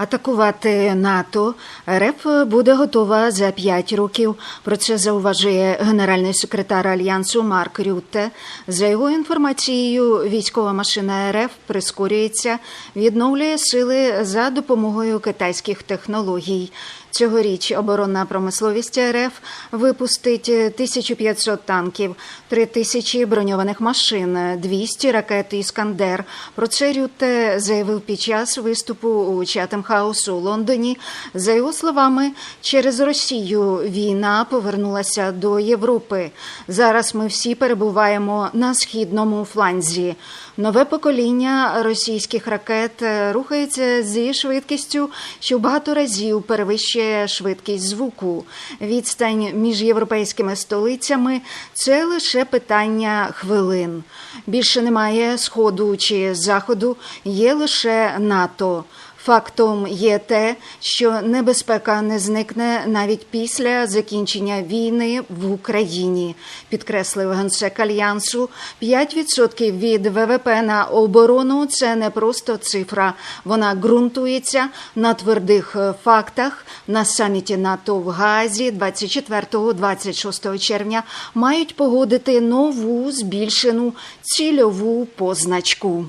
Атакувати НАТО РФ буде готова за 5 років. Про це зауважує генеральний секретар альянсу Марк Рютте. За його інформацією, військова машина РФ прискорюється, відновлює сили за допомогою китайських технологій. Цьогоріч оборонна промисловість РФ випустить 1500 танків, 3000 броньованих машин, 200 ракет «Іскандер». Про це Рютте заявив під час виступу у Чатем Хаус у Лондоні. За його словами, через Росію війна повернулася до Європи. Зараз ми всі перебуваємо на східному фланзі. Нове покоління російських ракет рухається зі швидкістю, що багато разів перевищує швидкість звуку. Відстань між європейськими столицями це лише питання хвилин. Більше немає сходу чи заходу, є лише НАТО. Фактом є те, що небезпека не зникне навіть після закінчення війни в Україні, підкреслив генсек альянсу. 5% від ВВП на оборону це не просто цифра. Вона ґрунтується на твердих фактах. На саміті НАТО в Гаазі 24-26 червня мають погодити нову збільшену цільову позначку.